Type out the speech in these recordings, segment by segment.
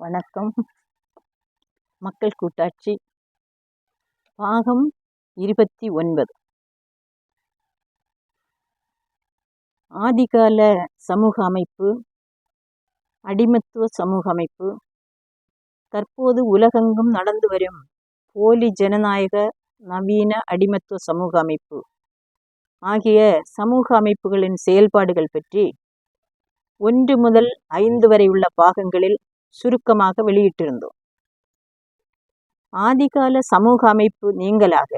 வணக்கம். மக்கள் கூட்டாட்சி. பாகம் இருபத்தி ஒன்பது. ஆதிகால சமூக அமைப்பு அடிமத்துவ சமூக அமைப்பு தற்போது உலகெங்கும் நடந்து வரும் போலி ஜனநாயக நவீன அடிமத்துவ சமூக அமைப்பு ஆகிய சமூக அமைப்புகளின் செயல்பாடுகள் பற்றி ஒன்று முதல் ஐந்து வரை உள்ள பாகங்களில் சுருக்கமாக வெளியிட்டிருந்தோம். ஆதிகால சமூக அமைப்பு நீங்களாக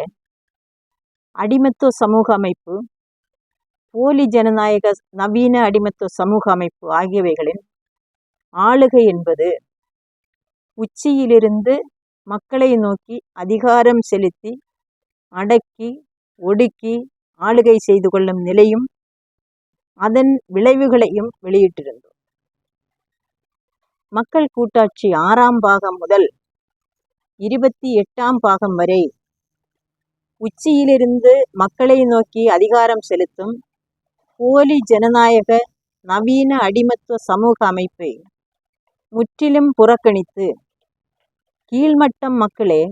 அடிமத்துவ சமூக அமைப்பு போலி ஜனநாயக நவீன அடிமத்துவ சமூக அமைப்பு ஆகியவைகளின் ஆளுகை என்பது உச்சியிலிருந்து மக்களை நோக்கி அதிகாரம் செலுத்தி அடக்கி ஒடுக்கி ஆளுகை செய்து கொள்ளும் நிலையும் அதன் விளைவுகளையும் வெளியிட்டிருந்தோம். மக்கள் கூட்டாட்சி ஆறாம் பாகம் முதல் இருபத்தி எட்டாம் பாகம் வரை. உச்சியிலிருந்து மக்களை நோக்கி அதிகாரம் செலுத்தும் போலி ஜனநாயக நவீன அடிமத்துவ சமூக அமைப்பை முற்றிலும் புறக்கணித்து கீழ்மட்டம் மக்களே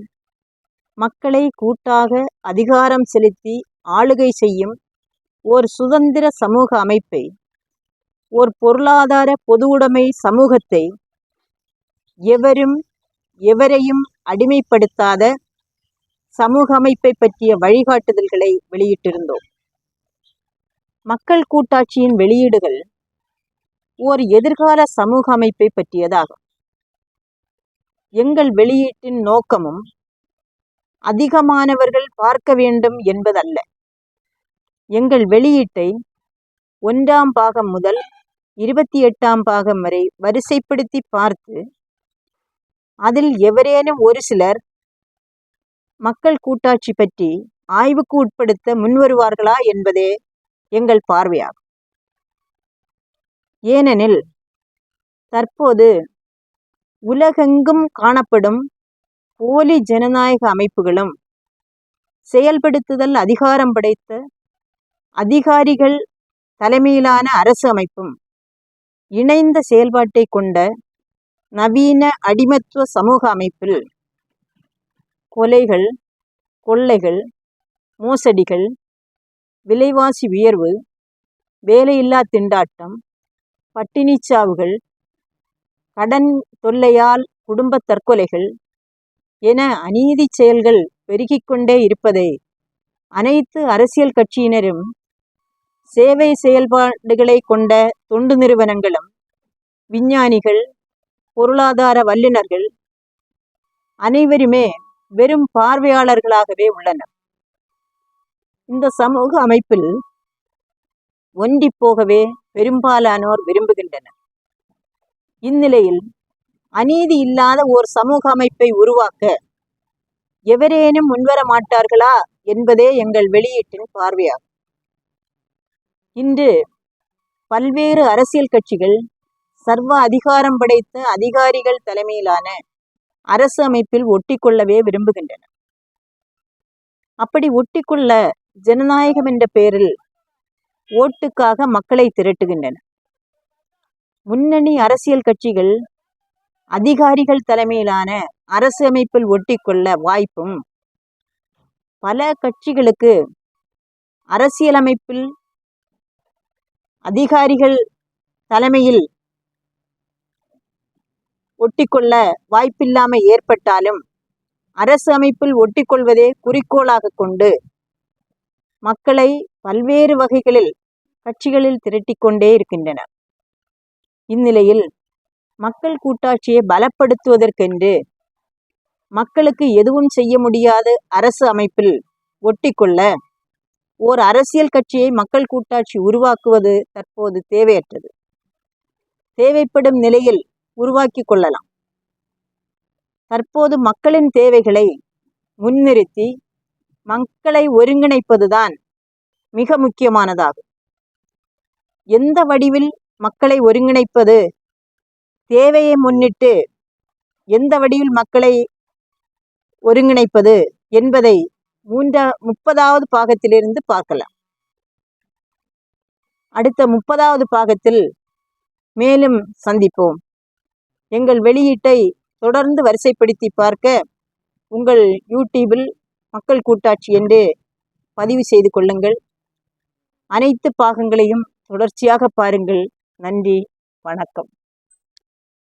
மக்களை கூட்டாக அதிகாரம் செலுத்தி ஆளுகை செய்யும் ஓர் சுதந்திர சமூக அமைப்பை ஓர் பொருளாதார பொதுவுடைமை சமூகத்தை எவரும் எவரையும் அடிமைப்படுத்தாத சமூக அமைப்பை பற்றிய வழிகாட்டுதல்களை வெளியிட்டிருந்தோம். மக்கள் கூட்டாட்சியின் வெளியீடுகள் ஓர் எதிர்கால சமூக அமைப்பை பற்றியதாகும் எங்கள் வெளியீட்டின் நோக்கமும் அதிகமானவர்கள் பார்க்க வேண்டும் என்பதல்ல. எங்கள் வெளியீட்டை ஒன்றாம் பாகம் முதல் இருபத்தி எட்டாம் பாகம் வரை வரிசைப்படுத்தி பார்த்து அதில் எவரேனும் ஒரு சிலர் மக்கள் கூட்டாட்சி பற்றி ஆய்வுக்கு உட்படுத்த முன்வருவார்களா என்பதே எங்கள் பார்வையாகும். ஏனெனில் தற்போது உலகெங்கும் காணப்படும் போலி ஜனநாயக அமைப்புகளும் செயல்படுத்துதல் அதிகாரம் படைத்த அதிகாரிகள் தலைமையிலான அரசு அமைப்பும் இணைந்த செயல்பாட்டை கொண்ட நவீன அடிமத்துவ சமூக அமைப்பில் கொலைகள் கொள்ளைகள் மோசடிகள் விலைவாசி உயர்வு வேலையில்லா திண்டாட்டம் பட்டினிச்சாவுகள் கடன் தொல்லையால் குடும்ப தற்கொலைகள் என அநீதி செயல்கள் பெருகிக்கொண்டே இருப்பதை அனைத்து அரசியல் கட்சியினரும் சேவை செயல்பாடுகளை கொண்ட தொண்டு நிறுவனங்களும் விஞ்ஞானிகள் பொருளாதார வல்லுநர்கள் அனைவருமே வெறும் பார்வையாளர்களாகவே உள்ளனர். இந்த சமூக அமைப்பில் ஒண்டி போகவே பெரும்பாலானோர் விரும்புகின்றனர். இந்நிலையில் அநீதி இல்லாத ஓர் சமூக அமைப்பை உருவாக்க எவரேனும் முன்வர மாட்டார்களா என்பதே எங்கள் வெளியீட்டின் பார்வையாகும். இன்று பல்வேறு அரசியல் கட்சிகள் சர்வ அதிகாரம் படைத்த அதிகாரிகள் தலைமையிலான அரசு அமைப்பில் ஒட்டிக்கொள்ளவே விரும்புகின்றன. அப்படி ஒட்டிக்கொள்ள ஜனநாயகம் என்ற பெயரில் ஓட்டுக்காக மக்களை திரட்டுகின்றன. முன்னணி அரசியல் கட்சிகள் அதிகாரிகள் தலைமையிலான அரசு அமைப்பில் ஒட்டிக்கொள்ள வாய்ப்பும் பல கட்சிகளுக்கு அரசியலமைப்பில் அதிகாரிகள் தலைமையில் ஒட்டிக்கொள்ள வாய்ப்பில்லாமை ஏற்பட்டாலும் அரசு அமைப்பில் ஒட்டிக்கொள்வதே குறிக்கோளாக கொண்டு மக்களை பல்வேறு வகைகளில் கட்சிகளில் திரட்டிக்கொண்டே இருக்கின்றன. இந்நிலையில் மக்கள் கூட்டாட்சியை பலப்படுத்துவதற்கென்று மக்களுக்கு எதுவும் செய்ய முடியாத அரசு அமைப்பில் ஒட்டிக்கொள்ள ஓர் அரசியல் கட்சியை மக்கள் கூட்டாட்சி உருவாக்குவது தற்போது தேவையற்றது. தேவைப்படும் நிலையில் உருவாக்கி கொள்ளலாம் தற்போது மக்களின் தேவைகளை முன்னிறுத்தி மக்களை ஒருங்கிணைப்பதுதான் மிக முக்கியமானதாகும். எந்த வடிவில் மக்களை ஒருங்கிணைப்பது? தேவையை முன்னிட்டு எந்த வடிவில் மக்களை ஒருங்கிணைப்பது என்பதை மூன்ற முப்பதாவது பாகத்திலிருந்து பார்க்கலாம். அடுத்த முப்பதாவது பாகத்தில் மேலும் சந்திப்போம். எங்கள் வெளியீட்டை தொடர்ந்து வரிசைப்படுத்தி பார்க்க உங்கள் யூடியூபில் மக்கள் கூட்டாட்சி என்று பதிவு செய்து கொள்ளுங்கள். அனைத்து பாகங்களையும் தொடர்ச்சியாக பாருங்கள். நன்றி. வணக்கம்.